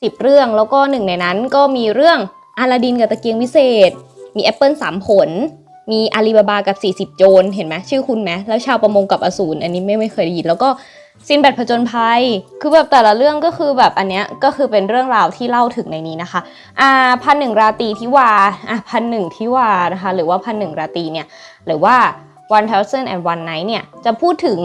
10 เรื่องแล้วก็หนึ่งในนั้นก็มีเรื่องอาลาดินกับตะเกียงวิเศษ มีแอปเปิลสามผล มีอาลีบาบากับ 40 โจรเห็นไหมชื่อคุณไหมแล้วชาวประมงกับอสูรอันนี้ไม่ไม่เคยได้ยินแล้วก็ซินแบดผจญภัย คือแบบแต่ละเรื่องก็คือแบบอันเนี้ยก็คือเป็นเรื่องราวที่เล่าถึงในนี้นะคะอ่าพันหนึ่งราตรีที่วาอะพันหนึ่งที่วานะคะหรือว่าพันหนึ่งราตรีเนี่ยหรือว่า one thousand and one night เนี่ยจะพูดถึง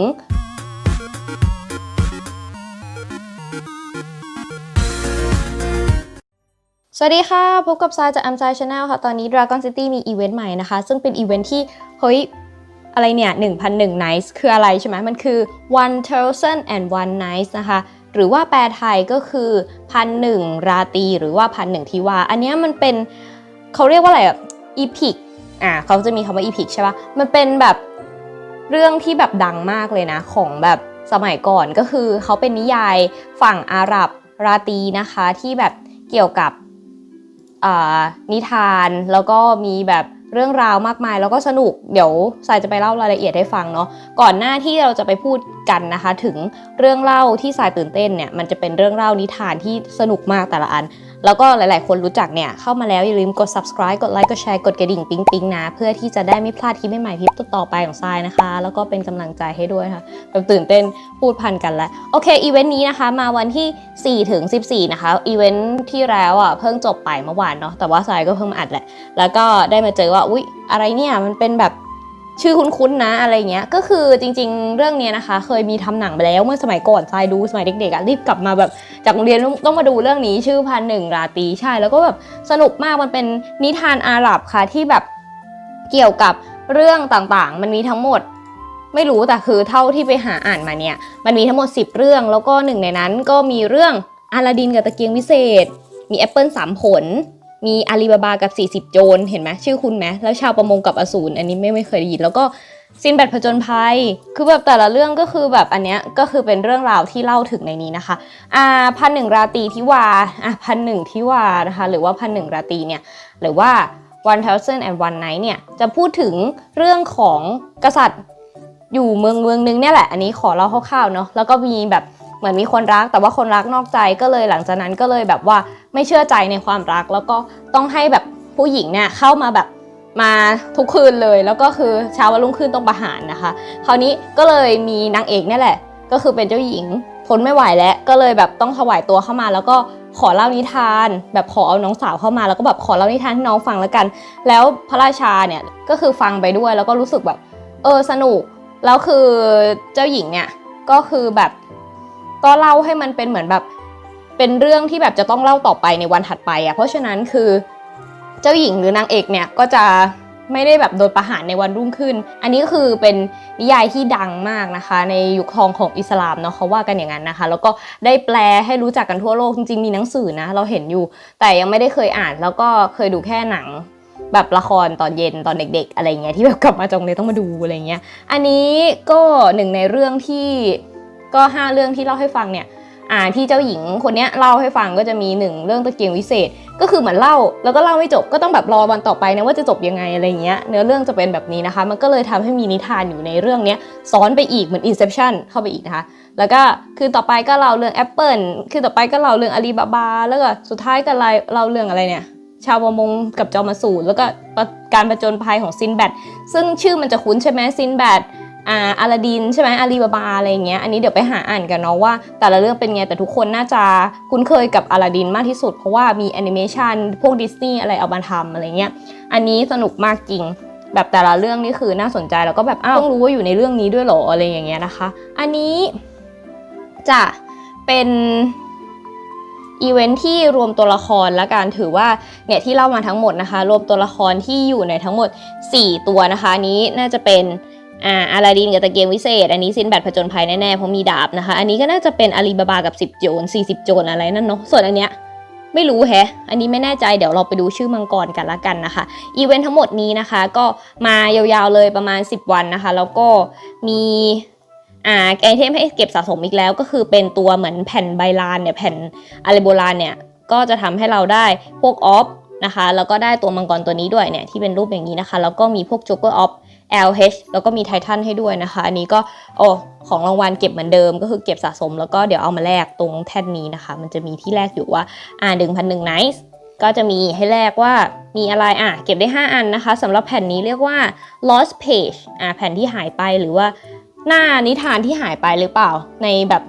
สวัสดีค่ะ พบกับซายจาก a m ซายชาแนลค่ะ ตอนนี้ Dragon City มีอีเวนต์ใหม่นะคะ ซึ่งเป็นอีเวนต์ที่ เฮ้ย อะไรเนี่ย 1,001 nights คืออะไรใช่ไหมมันคือ one thousand and one nights นะคะ หรือว่าแปลไทยก็คือพันหนึ่งราตรีหรือว่าพันหนึ่งทีวา อันนี้มันเป็นเขาเรียกว่าอะไรอะ epic อ่าเขาจะมีคำว่า epic ใช่ปะมันเป็นแบบเรื่องที่แบบดังมากเลยนะ ของแบบสมัยก่อนก็คือเขาเป็นนิยายฝั่งอาหรับราตรีนะคะที่แบบเกี่ยวกับ นิทานแล้วก็มีแบบเรื่องราวมากมาย แล้วก็สนุกเดี๋ยวสายจะไปเล่ารายละเอียดให้ฟังเนาะก่อนหน้าที่เราจะไปพูด กันนะคะถึงเรื่องเล่าที่สายตื่นเต้นเนี่ยมันจะเป็นเรื่องเล่านิทานที่สนุกมากแต่ละอัน แล้วก็หลายๆ คนรู้จักเนี่ยเข้ามาแล้วอย่าลืมกด subscribe กดไลค์กดแชร์กดกระดิ่งปิ๊งปิ๊งนะ เพื่อที่จะได้ไม่พลาดคลิปใหม่ๆคลิปต่อไปของทรายนะคะ แล้วก็เป็นกำลังใจให้ด้วยค่ะแบบตื่นเต้นพูดพันกันแล้วโอเคอีเวนต์นี้นะคะมาวันที่ 4 ถึง 14 นะคะอีเวนต์ที่แล้วอะเพิ่งจบไปเมื่อวานเนาะแต่ว่าทรายก็เพิ่งมาอัดแหละแล้วก็ได้มาเจอว่าอุ๊ยอะไรเนี่ยมันเป็นแบบ ชื่อคุ้นๆนะอะไรเงี้ย ก็คือจริง ๆ เรื่องเนี้ยนะคะ เคยมีทำหนังไปแล้วเมื่อสมัยก่อนทรายดูสมัยเด็กๆอะรีบกลับมาแบบจากโรงเรียนต้องมาดูเรื่องนี้ชื่อพันหนึ่งราตรีใช่แล้วก็แบบสนุกมากมันเป็นนิทานอาหรับค่ะที่แบบเกี่ยวกับเรื่องต่างๆ มันมีทั้งหมดไม่รู้แต่คือเท่าที่ไปหาอ่านมาเนี่ย มันมีทั้งหมด 10 เรื่อง แล้วก็หนึ่งในนั้นก็มีเรื่องอาลาดินกับตะเกียงวิเศษ มีแอปเปิลสามผล มีอาลีบาบากับ 40 โจรเห็นไหมชื่อคุณไหมแล้วชาวประมงกับอสูรอันนี้ไม่ไม่เคยได้ยินแล้วก็ซินแบดผจญภัย คือแบบแต่ละเรื่องก็คือแบบอันเนี้ยก็คือเป็นเรื่องราวที่เล่าถึงในนี้นะคะอ่าพันหนึ่งราตรีที่วาอะพันหนึ่งที่วานะคะหรือว่าพันหนึ่งราตรีเนี่ยหรือว่า one thousand and one night เนี่ยจะพูดถึงเรื่องของกษัตริย์อยู่เมืองเมืองนึงเนี่ยแหละ อันนี้ขอเล่าคร่าวๆเนาะแล้วก็มีแบบเหมือนมีคนรักแต่ว่าคนรักนอกใจก็เลยหลังจากนั้นก็เลยแบบว่า ไม่เชื่อใจในความรัก แล้วก็ต้องให้แบบผู้หญิงเนี่ยเข้ามาแบบมาทุกคืนเลย แล้วก็คือเช้าวันรุ่งขึ้นต้องประหารนะคะ คราวนี้ก็เลยมีนางเอกเนี่ยแหละ ก็คือเป็นเจ้าหญิงทนไม่ไหวแล้วก็เลยแบบต้องถวายตัวเข้ามา แล้วก็ขอเล่านิทาน แบบขอเอาน้องสาวเข้ามา แล้วก็แบบขอเล่านิทานให้น้องฟังแล้วกัน แล้วพระราชาเนี่ยก็คือฟังไปด้วย แล้วก็รู้สึกแบบเออสนุกแล้วคือเจ้าหญิงเนี่ยก็คือแบบก็เล่าให้มันเป็นเหมือนแบบ เป็นเรื่องที่แบบจะต้องเล่าต่อไปในวันถัดไปอะ่ะเพราะฉะนั้นคือเจ้าหญิงหรือนางเอกเนี่ยก็จะไม่ได้แบบโดนประหารในวันรุ่งขึ้น อันนี้ก็คือเป็นนิยายที่ดังมากนะคะ ในยุคทองของอิสลามเนาะเขาว่ากันอย่างนั้นนะคะ แล้วก็ได้แปลให้รู้จักกันทั่วโลกจริงๆมีหนังสือนะ เราเห็นอยู่ แต่ยังไม่ได้เคยอ่าน แล้วก็เคยดูแค่หนังแบบละครตอนเย็นตอนเด็ก ๆ อะไรเงี้ยที่แบบกลับมาจงเลยต้องมาดูอะไรเงี้ย อันนี้ก็หนึ่งในเรื่องที่ก็ห้าเรื่องที่เล่าให้ฟังเนี่ย อ่าที่เจ้าหญิงคนนี้เล่าให้ฟังก็จะมีหนึ่งเรื่องตะเกียงวิเศษ ก็คือเหมือนเล่าแล้วก็เล่าไม่จบก็ต้องแบบรอวันต่อไปนะว่าจะจบยังไงอะไรเงี้ยเนื้อเรื่องจะเป็นแบบนี้นะคะ มันก็เลยทำให้มีนิทานอยู่ในเรื่องนี้ซ้อนไปอีกเหมือน Inception เข้าไปอีกนะคะ แล้วก็คือต่อไปก็เล่าเรื่อง Apple คือต่อไปก็เล่าเรื่องอาลีบาบาแล้วก็สุดท้ายก็เล่าเรื่องอะไรเนี่ยชาวประมงกับจอมสูรแล้วก็การประจนภัยของซินแบดซึ่งชื่อมันจะคุ้นใช่ไหมซินแบด อ่าอาลาดินใช่ไหมอาลีบาบาอะไรเงี้ยอันนี้เดี๋ยวไปหาอ่านกันเนาะว่า แต่ละเรื่องเป็นไงแต่ทุกคนน่าจะคุ้นเคยกับอาลาดินมากที่สุด เพราะว่ามีแอนิเมชันพวกดิสนีย์อะไรเอามาทำอะไรเงี้ยอันนี้สนุกมากจริง แบบแต่ละเรื่องนี่คือน่าสนใจแล้วก็แบบอ้าวต้องรู้ว่าอยู่ในเรื่องนี้ด้วยหรออะไรอย่างเงี้ยนะคะ อันนี้จะเป็นอีเวนท์ที่รวมตัวละครและการถือว่าเนี่ยที่เล่ามาทั้งหมดนะคะ รวมตัวละครที่อยู่ในทั้งหมด 4 ตัวนะคะนี้น่าจะเป็น อ่าอาลาดินกับตะเกียงวิเศษ อันนี้ซินแบดผจญภัยแน่ๆเพราะมีดาบนะคะ อันนี้ก็น่าจะเป็นอาลีบาบากับ 10 โจร40 โจรอะไรนั่นเนาะส่วนอันเนี้ยไม่รู้แฮะ อันนี้ไม่แน่ใจเดี๋ยวเราไปดูชื่อมังกรกันละกันนะคะ อีเวนท์ทั้งหมดนี้นะคะ ก็มายาวๆเลยประมาณ 10 วันนะคะ แล้วก็มีอ่าไอเทมให้เก็บสะสมอีกแล้ว ก็คือเป็นตัวเหมือนแผ่นใบลานเนี่ยแผ่นอะไรโบราณเนี่ยก็จะทำให้เราได้พวกออฟนะคะแล้วก็ได้ตัวมังกรตัวนี้ด้วยเนี่ยที่เป็นรูปอย่างนี้นะคะ แล้วก็มีพวกจ็กเกอร์ออฟ LH แล้วก็มีไททันให้ด้วยนะคะ อันนี้ก็โอ้ของรางวัลเก็บเหมือนเดิมก็คือเก็บสะสม แล้วก็เดี๋ยวเอามาแลกตรงแท่นนี้นะคะ มันจะมีที่แลกอยู่ว่าอ่า1 0 0 1 nice ก็จะมีให้แลกว่ามีอะไรอะเก็บได้ 5 อันนะคะสำหรับแผ่นนี้เรียกว่า lost page อ่าแผ่นที่หายไปหรือว่าหน้านิทานที่หายไปหรือเปล่าในแบบ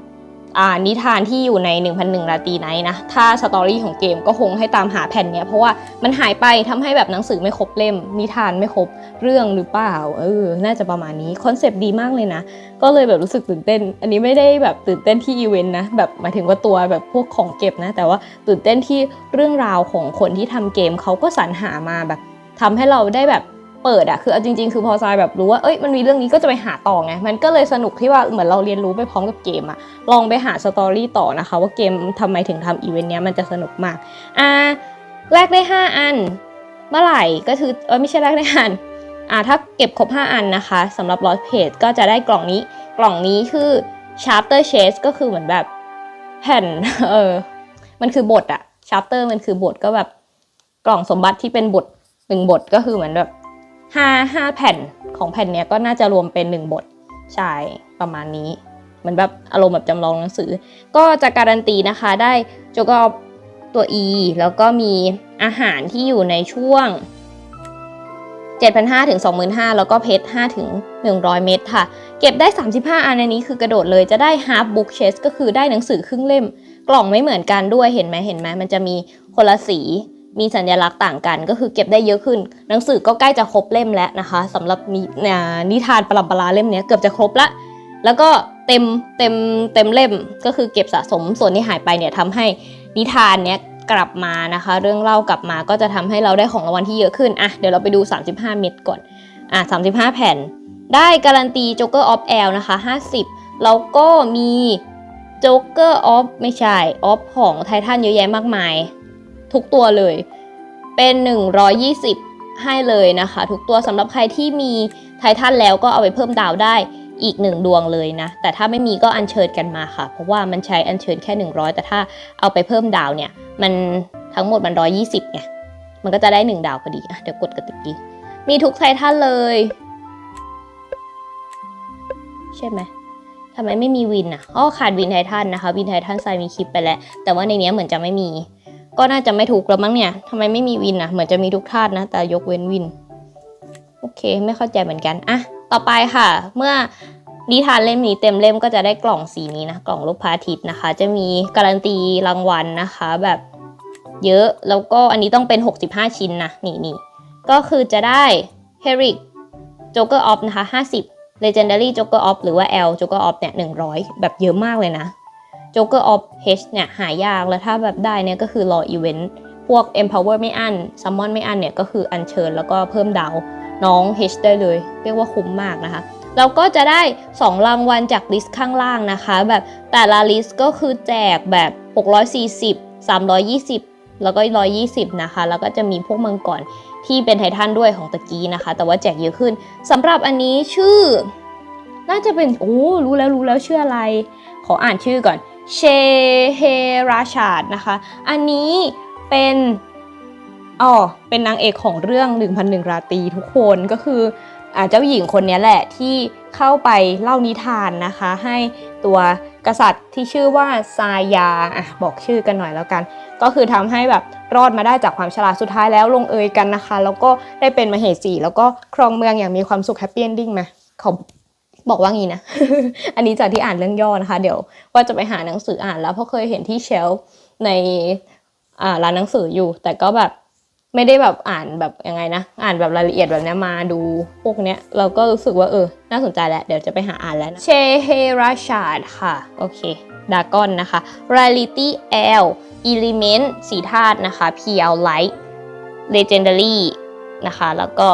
นิทานที่อยู่ใน 1,001ราตรีไนท์นะ ถ้าสตอรี่ของเกมก็คงให้ตามหาแผ่นเนี้ยเพราะว่ามันหายไปทำให้แบบหนังสือไม่ครบเล่ม นิทานไม่ครบเรื่องหรือเปล่า เออ น่าจะประมาณนี้ คอนเซปต์ดีมากเลยนะ ก็เลยแบบรู้สึกตื่นเต้น อันนี้ไม่ได้แบบตื่นเต้นที่อีเวนต์นะ แบบหมายถึงว่าตัวแบบพวกของเก็บนะ แต่ว่าตื่นเต้นที่เรื่องราวของคนที่ทำเกมเขาก็สรรหามาแบบทำให้เราได้แบบ เปิดอะคือเอาจริง ๆ คือพอทรายแบบรู้ว่าเอ้ยมันมีเรื่องนี้ก็จะไปหาต่อไงมันก็เลยสนุกที่ว่าเหมือนเราเรียนรู้ไปพร้อมกับเกมอะลองไปหาสตอรี่ต่อนะคะ ว่าเกมทำไมถึงทำอีเวนต์เนี้ยมันจะสนุกมากอ่าแลกได้ 5 อัน เมื่อไหร่ก็คือเออไม่ใช่แลกได้อันอ่าถ้าเก็บครบ 5 อันนะคะสำหรับ Lost Page ก็จะได้กล่องนี้ กล่องนี้คือ Chapter Chase ก็คือเหมือนแบบแผ่นเออมันคือบทอะ Chapter มันคือบทก็แบบกล่องสมบัติที่เป็นบทหนึ่งบทก็คือเหมือนแบบ ห้าห้าแผ่นของแผ่นเนี้ยก็น่าจะรวมเป็นหนึ่งบทใช่ประมาณนี้เหมือนแบบอารมณ์แบบจำลองหนังสือ ก็จะการันตีนะคะได้โจก็ตัว E แล้วก็มีอาหารที่อยู่ในช่วง 7,500 ถึง 25,000 แล้วก็เพชร5ถึง 100 เม็ดค่ะ เก็บได้ 35 อันอันนี้คือกระโดดเลยจะได้ half book chest ก็คือได้หนังสือครึ่งเล่ม กล่องไม่เหมือนกันด้วยเห็นไหมเห็นไหมมันจะมีคนละสี มีสัญลักษณ์ต่างกันก็คือเก็บได้เยอะขึ้น หนังสือก็ใกล้จะครบเล่มแล้วนะคะสำหรับนิอ่านิทานปรัมปราเล่มนี้เกือบจะครบละแล้วก็เต็มเต็มเต็มเล่มก็คือเก็บสะสมส่วนที่หายไปเนี่ยทำให้นิทานเนี้ยกลับมานะคะ เรื่องเล่ากลับมาก็จะทำให้เราได้ของรางวัลที่เยอะขึ้นอะเดี๋ยวเราไปดู 35 เม็ดก่อนอะ35 แผ่น ได้การันตี Joker of L นะคะ 50 แล้วก็มี Joker of ไม่ใช่ of ของไททันเยอะแยะมากมาย ทุกตัวเลย เป็น 120 ให้เลยนะคะ ทุกตัวสำหรับใครที่มีไททันแล้วก็เอาไปเพิ่มดาวได้อีกหนึ่งดวงเลยนะ แต่ถ้าไม่มีก็อัญเชิญกันมาค่ะ เพราะว่ามันใช้อัญเชิญแค่ 100 แต่ถ้าเอาไปเพิ่มดาวเนี่ย มันทั้งหมดมัน 120ไงมันก็จะได้ 1 ดาวพอดีอะเดี๋ยวกดกระติกกี้มีทุกไททันเลย ใช่ไหมทำไมไม่มีวินอะอ๋อขาดวินไททันนะคะ วินไททันไซมีคลิปไปแล้ว แต่ว่าในนี้เหมือนจะไม่มี ก็น่าจะไม่ถูกแล้วมั้งเนี่ยทำไมไม่มีวินอะเหมือนจะมีทุกธาตุนะ แต่ยกเว้นวิน โอเค ไม่เข้าใจเหมือนกันอะต่อไปค่ะ เมื่อนิทานเล่มนี้เต็มเล่มก็จะได้กล่องสีนี้นะ กล่องรูปพระอาทิตย์นะคะ จะมีการันตีรางวัลนะคะ แบบเยอะ แล้วก็อันนี้ต้องเป็น 65 ชิ้นนะ นี่นี่ก็คือจะได้ h e r i c Joker of นะคะ 50 Legendary Joker of หรือว่า L Joker of เนี่ย 100 แบบเยอะมากเลยนะ Joker of H เฮชเนี่ยหายากแล้วถ้าแบบได้เนี่ยก็คือรออีเวนต์พวก Empower ไม่อั้น Summon ไม่อั้นเนี่ยก็คืออัญเชิญแล้วก็เพิ่มดาวน้อง H ได้เลย เรียกว่าคุ้มมากนะคะ เราก็จะได้ 2 รางวัลจากลิสต์ข้างล่างนะคะ แบบแต่ละลิสต์ก็คือแจกแบบ 640 320 แล้วก็ 120 นะคะ แล้วก็จะมีพวกมังกรที่เป็นไททันด้วยของตะกี้นะคะ แต่ว่าแจกเยอะขึ้นสำหรับอันนี้ชื่อ น่าจะเป็น โอ้รู้แล้วรู้แล้วชื่ออะไร ขออ่านชื่อก่อน เชเฮราชาดนะคะ อันนี้เป็นอ๋อเป็นนางเอกของเรื่อง 1,001 ราตรีทุกคนก็คืออเจ้าหญิงคนนี้แหละที่เข้าไปเล่านิทานนะคะ ให้ตัวกษัตริย์ที่ชื่อว่าซายาอะบอกชื่อกันหน่อยแล้วกัน ก็คือทำให้แบบรอดมาได้จากความฉลาดสุดท้ายแล้วลงเอยกันนะคะ แล้วก็ได้เป็นมเหสีแล้วก็ครองเมืองอย่างมีความสุขแฮปปี้เอนดิ้งไหมเขา บอกว่างี้นะ อันนี้จากที่อ่านเรื่องย่อนะคะ เดี๋ยวว่าจะไปหาหนังสืออ่านแล้วเพราะเคยเห็นที่เชลในอ่าร้านหนังสืออยู่ แต่ก็แบบไม่ได้แบบอ่านแบบยังไงนะ อ่านแบบรายละเอียดแบบนี้มาดูพวกเนี้ย เราก็รู้สึกว่าเออ น่าสนใจแหละ เดี๋ยวจะไปหาอ่านแล้วนะเชเฮราชาดค่ะ โอเคดากอนนะคะ Reality L Element สีธาตุนะคะ PL Light Legendary นะคะ แล้วก็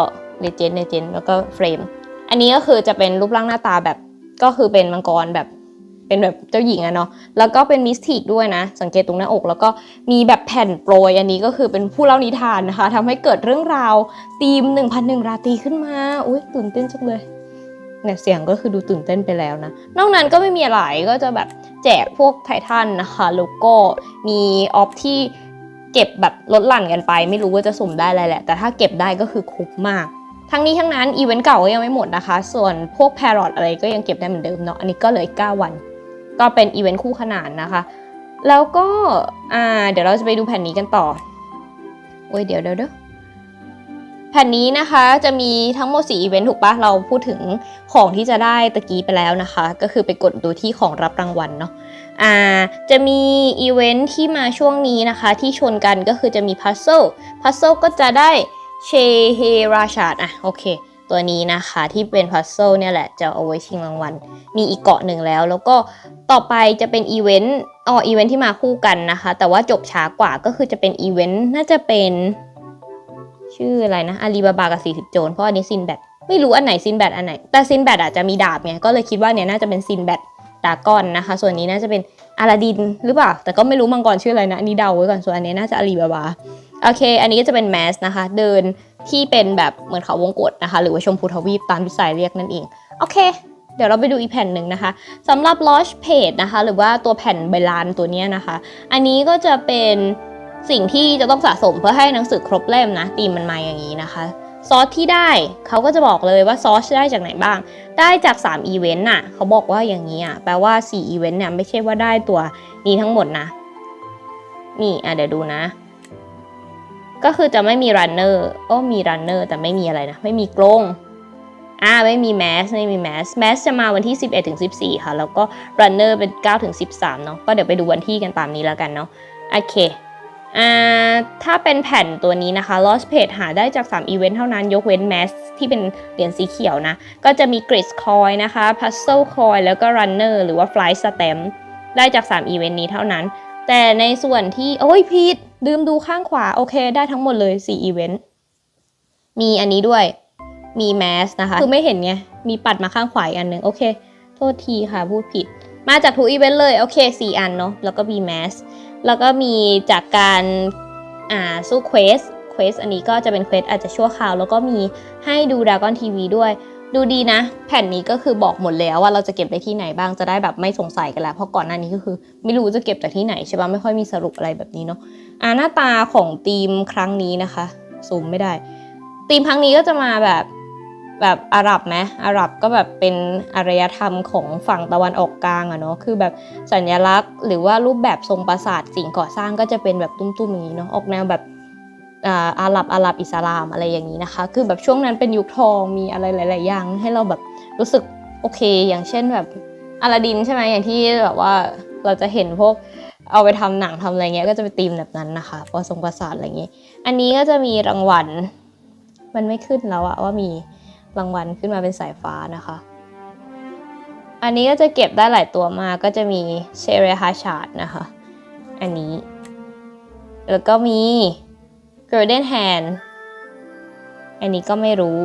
Legend Legend แล้วก็ Frame อันนี้ก็คือจะเป็นรูปร่างหน้าตาแบบก็คือเป็นมังกรแบบเป็นแบบเจ้าหญิงอะเนาะ แล้วก็เป็นมิสติกด้วยนะ สังเกตตรงหน้าอก แล้วก็มีแบบแผ่นโปรย อันนี้ก็คือเป็นผู้เล่านิทานนะคะทำให้เกิดเรื่องราวธีม 1,001 ราตรีขึ้นมา อุ้ยตื่นเต้นจังเลย เนี่ยเสียงก็คือดูตื่นเต้นไปแล้วนะ นอกนั้นก็ไม่มีอะไร ก็จะแบบแจกพวกไททันนะคะ แล้วก็มีออฟที่เก็บแบบลดหลั่นกันไป ไม่รู้ว่าจะสุ่มได้อะไรแหละ แต่ถ้าเก็บได้ก็คือคุ้มมาก ทั้งนี้ทั้งนั้นอีเวนต์เก่าก็ยังไม่หมดนะคะ ส่วนพวก Parrot อะไรก็ยังเก็บได้เหมือนเดิมเนาะ อันนี้ก็เหลย9วัน ก็เป็นอีเวนต์คู่ขนานนะคะ แล้วก็อ่าเดี๋ยวเราจะไปดูแผ่นนี้กันต่อ โอ้ยเดี๋ยวเดี๋ยวเดี๋ยวแผ่นนี้นะคะจะมีทั้งหมด4อีเวนต์ถูกปะเราพูดถึงของที่จะได้ตะกี้ไปแล้วนะคะ ก็คือไปกดดูที่ของรับรางวัลเนาะอ่าจะมีอีเวนท์ที่มาช่วงนี้นะคะ ที่ชนกันก็คือจะมีพัซเซิลพัซเซิลก็จะได้ เชเฮราชาดอะโอเค ตัวนี้นะคะที่เป็นพัซเซิลเนี่ยแหละจะเอาไว้ชิงรางวัล มีอีกเกาะหนึ่งแล้ว แล้วก็ต่อไปจะเป็นอีเวนต์อ๋ออีเวนต์ที่มาคู่กันนะคะ แต่ว่าจบช้ากว่าก็คือจะเป็นอีเวนต์น่าจะเป็น ชื่ออะไรนะอาลีบาบากับ 40 โจรเพราะอันนี้ซินแบทไม่รู้อันไหนซินแบทอันไหน แต่ซินแบทอาจจะมีดาบไงก็เลยคิดว่าเนี่ยน่าจะเป็นซินแบทดากอนนะคะ ส่วนนี้น่าจะเป็นอาลาดินหรือเปล่า แต่ก็ไม่รู้มังกรชื่ออะไรนะอันนี้เดาไว้ก่อนส่วนอันนี้น่าจะอาลีบาบา โอเค อันนี้ก็จะเป็นแมสนะคะ เดินที่เป็นแบบเหมือนเขาวงกตนะคะ หรือว่าชมพูทวีปตามที่สายเรียกนั่นเอง โอเค เดี๋ยวเราไปดูอีกแผ่นหนึ่งนะคะสำหรับ Launch Page นะคะ หรือว่าตัวแผ่นใบลานตัวนี้นะคะ อันนี้ก็จะเป็นสิ่งที่จะต้องสะสมเพื่อให้หนังสือครบเล่มนะตีมมันมาอย่างนี้นะคะซอสที่ได้เขาก็จะบอกเลยว่าซอสได้จากไหนบ้าง ได้จาก 3 อีเวนต์น่ะเขาบอกว่าอย่างนี้อะแปลว่า 4 อีเวนต์เนี่ยไม่ใช่ว่าได้ตัวนี้ทั้งหมดนะ นี่อะเดี๋ยวดูนะ ก็คือจะไม่มีรันเนอร์ก็มีรันเนอร์แต่ไม่มีอะไรนะ ไม่มีกรงอ่าไม่มีแมสไม่มีแมสแมสจะมาวันที่ 11ถึง14 ค่ะ แล้วก็รันเนอร์เป็น9ถึง13 เนาะก็เดี๋ยวไปดูวันที่กันตามนี้แล้วกันเนาะโอเคอ่าถ้าเป็นแผ่นตัวนี้นะคะ Lost Page หาได้จาก3 Event เท่านั้นยกเว้น Mass ที่เป็นเหรียญสีเขียวนะ ก็จะมี Grid Coin นะคะ Puzzle Coin แล้วก็ Runner หรือว่า Fly Stamp ได้จาก 3 Event นี้เท่านั้น แต่ในส่วนที่โอ้ยพีดลืมดูข้างขวา โอเค ได้ทั้งหมดเลย4 Event มีอันนี้ด้วย มี Mass นะคะ คือไม่เห็นไง มีปัดมาข้างขวาอีกอันหนึ่งโอเค โทษทีค่ะพูดผิด มาจากทุกอีเวนต์เลย โอเค 4 อันเนาะ แล้วก็มี Mass แล้วก็มีจากการอ่าสู้เควส เควสอันนี้ก็จะเป็นเควสอาจจะชั่วคราว แล้วก็มีให้ดูด r a ก้อนทีวีด้วย ดูดีนะ แผ่นนี้ก็คือบอกหมดแล้วว่าเราจะเก็บได้ที่ไหนบ้างจะได้แบบไม่สงสัยกันแล้วเพราะก่อนหน้านี้ก็คือ ไม่รู้จะเก็บจากที่ไหนใช่ปะไม่ค่อยมีสรุปอะไรแบบนี้เนาะอ่าหน้าตาของทีมครั้งนี้นะคะซูมไม่ได้ทีมครั้งนี้ก็จะมาแบบแบบอาหรับไหมอาหรับก็แบบเป็นอารยธรรมของฝั่งตะวันออกกลางอะเนาะคือแบบสัญลักษณ์ หรือว่ารูปแบบทรงปราสาทสิ่งก่อสร้างก็จะเป็นแบบตุ้มๆอย่างนี้เนาะออกแนวแบบ อาอาหรับอาหรับอิสลามอะไรอย่างนี้นะคะ คือแบบช่วงนั้นเป็นยุคทองมีอะไรหลาย ๆ อย่าง ให้เราแบบรู้สึกโอเค อย่างเช่นแบบอลาดินใช่ไหมอย่างที่แบบว่าเราจะเห็นพวกเอาไปทำหนังทำอะไรเงี้ยก็จะเป็นธีมแบบนั้นนะคะพอทรงปราสาทอะไรเงี้ยอันนี้ก็จะมีรางวัล มันไม่ขึ้นแล้วอะว่ามีรางวัลขึ้นมาเป็นสายฟ้านะคะ อันนี้ก็จะเก็บได้หลายตัวมากก็จะมีเชเรฮาชาร์ดนะคะ อันนี้ แล้วก็มี Golden Hand อันนี้ก็ไม่รู้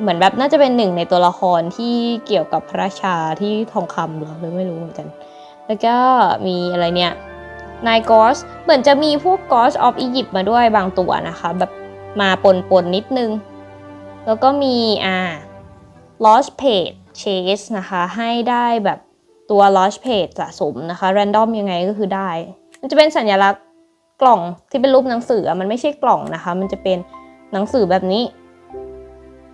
เหมือนแบบน่าจะเป็นหนึ่งในตัวละครที่เกี่ยวกับพระราชาที่ทองคำหรือหรือไม่รู้เหมือนกัน แล้วก็มีอะไรเนี่ยนายกอสเหมือนจะมีพวกกอสออฟอียิปต์มาด้วยบางตัวนะคะ แบบมาปนๆนนิดนึง แล้วก็มีอ่า lost page chase นะคะ ให้ได้แบบตัว lost page สะสมนะคะ random ยังไงก็คือได้ มันจะเป็นสัญลักษณ์ กล่องที่เป็นรูปหนังสือมันไม่ใช่กล่องนะคะ มันจะเป็นหนังสือแบบนี้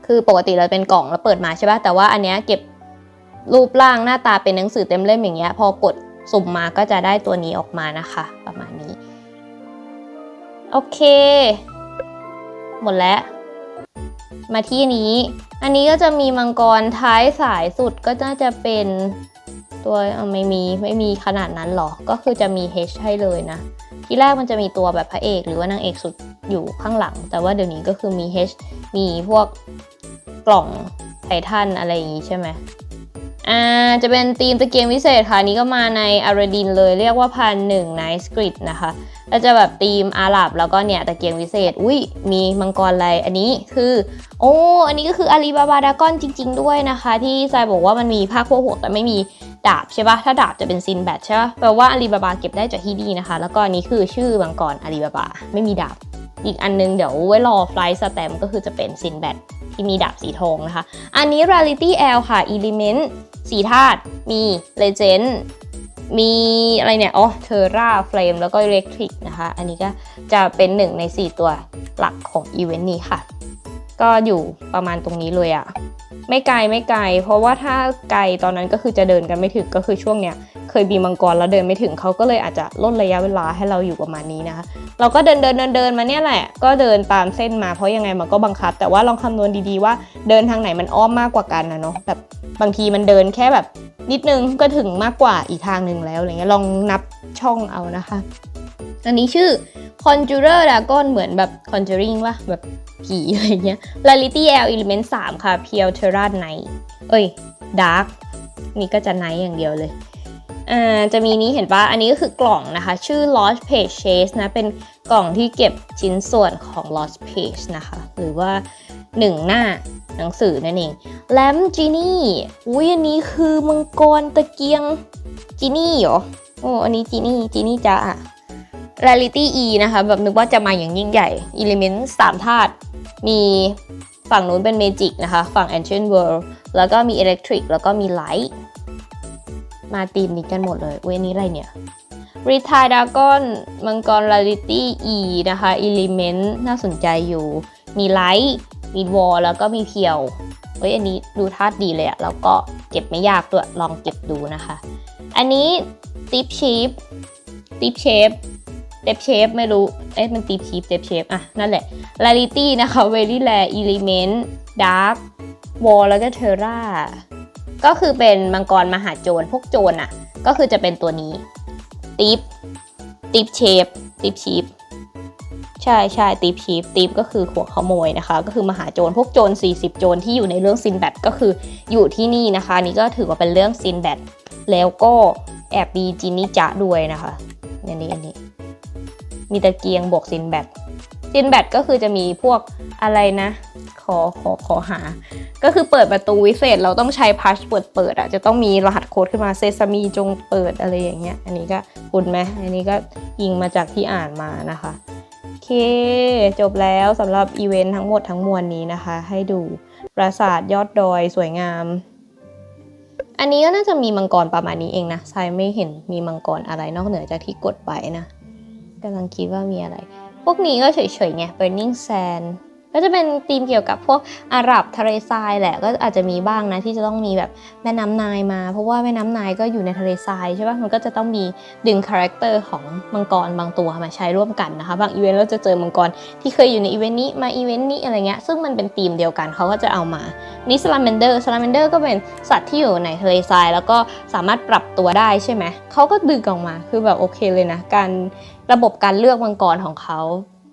คือปกติเราเป็นกล่องแล้วเปิดมาใช่ปะแต่ว่าอันเนี้ยเก็บรูปร่างหน้าตาเป็นหนังสือเต็มเล่มอย่างเงี้ย พอกดสุ่มมาก็จะได้ตัวนี้ออกมานะคะ ประมาณนี้ โอเค หมดแล้ว มาที่นี้ อันนี้ก็จะมีมังกรท้ายสายสุดก็น่าจะเป็นตัวไม่มีไม่มีขนาดนั้นหรอ ก็คือจะมี H ให้เลยนะ ที่แรกมันจะมีตัวแบบพระเอกหรือว่านางเอกสุดอยู่ข้างหลัง แต่ว่าเดี๋ยวนี้ก็คือมี H มีพวกกล่องไททันอะไรอย่างงี้ใช่ไหมอ่าจะเป็นธีมตะเกียงวิเศษค่ะนนี้ก็มาในอาราดินเลยเรียกว่าพันหนึ่งไนสกริดนะคะก็จะแบบธีมอาหรับแล้วก็เนี่ยตะเกียงวิเศษ อุ้ยมีมังกรอะไรอันนี้คือ โอ้อันนี้ก็คืออาลีบาบาดากอนจริง ๆ ด้วยนะคะ ที่ทรายบอกว่ามันมีภาคพวกหัวแต่ไม่มี ดาบใช่ปะถ้าดาบจะเป็นซินแบทใช่ปะแปลว่าอาลีบาบาเก็บได้จากที่นี่นะคะ แล้วก็อันนี้คือชื่อมังกรอาลีบาบาไม่มีดาบ อีกอันนึงเดี๋ยวไว้รอไฟล์สแตมก็คือจะเป็นซินแบทที่มีดาบสีทองนะคะ อันนี้ Rarity L ค่ะ Element สีธาตุมี Legend มีอะไรเนี่ยอ๋อเทอร่าเฟลมแล้วก็อิเล็กทริกนะคะ อันนี้ก็จะเป็นหนึ่งใน 4 ตัวหลักของอีเวนต์นี้ค่ะ ก็อยู่ประมาณตรงนี้เลยอะไม่ไกลไม่ไกล เพราะว่าถ้าไกลตอนนั้นก็คือจะเดินกันไม่ถึงก็คือช่วงเนี้ยเคยมีมังกรแล้วเดินไม่ถึงเขาก็เลยอาจจะลดระยะเวลาให้เราอยู่ประมาณนี้นะคะเราก็เดินเดินเดินเดินมาเนี่ยแหละ ก็เดินตามเส้นมาเพราะยังไงมันก็บังคับ แต่ว่าลองคำนวณดีๆว่าเดินทางไหนมันอ้อมมากกว่ากันนะเนาะแบบบางทีมันเดินแค่แบบนิดนึงก็ถึงมากกว่าอีกทางหนึ่งแล้วอะไรเงี้ยลองนับช่องเอานะคะ อันนี้ชื่อ Conjurer Dragon เหมือนแบบ Conjuring ว่ะแบบผีอะไรเงี้ย Rarity L Element 3 ค่ะ Pure Terra Night เอ้ย Dark นี่ก็จะ Night อย่างเดียวเลยอ่าจะมีนี้เห็นปะอันนี้ก็คือกล่องนะคะ ชื่อ Lost Page Chase นะ เป็นกล่องที่เก็บชิ้นส่วนของ Lost Page นะคะ หรือว่า1หน้าหนังสือนั่นเองแลมจีนี่อุ้ยอันนี้คือมังกรตะเกียงจีนี่เหรอโอ้อันนี้จีนี่จีนี่จ้า Rarity E นะคะ แบบนึกว่าจะมาอย่างยิ่งใหญ่ Element 3ธาตุมีฝั่งนู้นเป็น Magic นะคะ ฝั่ง Ancient World แล้วก็มี Electric แล้วก็มี Light มาตีมนี้กันหมดเลยเว้ยอันนี้อะไรเนี่ย Retire Dragon มังกร Rarity E นะคะ Element น่าสนใจอยู่ มี Light มี Wall แล้วก็มีเพียวเฮ้ยอันนี้ดูธาตุดีเลยอะแล้วก็เก็บไม่ยากด้วยลองเก็บดูนะคะ อันนี้ Tip Shape Tip Shape เ e ฟเชฟไม่รู้ เอ๊ะมันตีพีฟเ e ฟเชฟอะ นั่นแหละ Rarity นะคะ Very Rare Element Dark Wall แล้วก็ Terra ก็คือเป็นมังกรมหาโจรพวกโจรอะก็คือจะเป็นตัวนี้ติปติปเชฟติปชีฟใช่ใช่ติปชีฟติปก็คือหัวขโมยนะคะ ก็คือมหาโจรพวกโจร40 โจรที่อยู่ในเรื่องซินแบทก็คืออยู่ที่นี่นะคะ นี่ก็ถือว่าเป็นเรื่องซินแบทแล้วก็แอบมีจินนี่จะด้วยนะคะอันนี้อันนี้ มีตะเกียงบวกซินแบตซินแบตก็คือจะมีพวกอะไรนะ ขอขอขอหา ก็คือเปิดประตูวิเศษ เราต้องใช้พาสเวิร์ดเปิดอะจะต้องมีรหัสโค้ดขึ้นมาเซซามีจงเปิดอะไรอย่างเงี้ย อันนี้ก็คุณไหมอันนี้ก็ยิงมาจากที่อ่านมานะคะโอเค จบแล้วสำหรับอีเวนต์ทั้งหมดทั้งมวลนี้นะคะ ให้ดูปราสาทยอดดอยสวยงาม อันนี้ก็น่าจะมีมังกรประมาณนี้เองนะทรายไม่เห็นมีมังกรอะไรนอกเหนือจากที่กดไปนะ กำลังคิดว่ามีอะไร พวกนี้ก็เฉยๆไง Burning Sand ก็จะเป็นธีมเกี่ยวกับพวกอาหรับทะเลทรายแหละก็อาจจะมีบ้างนะที่จะต้องมีแบบแม่น้ำนายมา เพราะว่าแม่น้ำนายก็อยู่ในทะเลทรายใช่ปะมันก็จะต้องมีดึงคาแรคเตอร์ของมังกรบางตัวมาใช้ร่วมกันนะคะ บางอีเวนต์เราจะเจอมังกรที่เคยอยู่ในอีเวนต์นี้มาอีเวนต์นี้อะไรเงี้ยซึ่งมันเป็นธีมเดียวกันเขาก็จะเอามานี่สลาเมนเดอร์สลาเมนเดอร์ก็เป็นสัตว์ที่อยู่ในทะเลทรายแล้วก็สามารถปรับตัวได้ใช่ไหมเขาก็ดึงออกมาคือแบบโอเคเลยนะการ ระบบการเลือกมังกรของเขา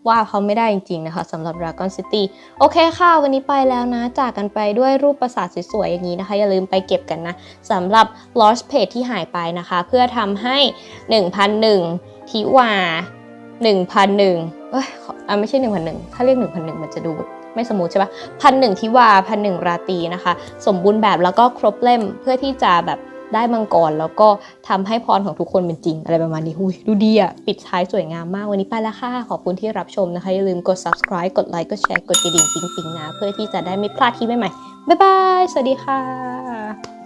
ว่าเขาไม่ได้จริงๆนะคะสำหรับ Dragon City โอเคค่ะ วันนี้ไปแล้วนะ จากกันไปด้วยรูปปราสาทสวยๆ อย่างนี้นะคะ อย่าลืมไปเก็บกันนะสำหรับ Lost Page ที่หายไปนะคะ เพื่อทำให้ 1,001ทิวา1,001เอ้ยอะไม่ใช่ 1,001 ถ้าเรียก 1,001 มันจะดูไม่สมูทใช่ปะพันหนึ่งทิวาพันหนึ่งราตีนะคะ สมบูรณ์แบบแล้วก็ครบเล่มเพื่อที่จะแบบ ได้มังกรแล้วก็ทำให้พรของทุกคนเป็นจริง อะไรประมาณนี้หุยดูดีอะปิดท้ายสวยงามมากวันนี้ไปแล้วค่ะ ขอบคุณที่รับชมนะคะ อย่าลืมกด subscribe กดไลค์กดแชร์กดกระดิ่งปิ๊งๆนะ เพื่อที่จะได้ไม่พลาดที่ใหม่ๆบ๊ายบาย สวัสดีค่ะ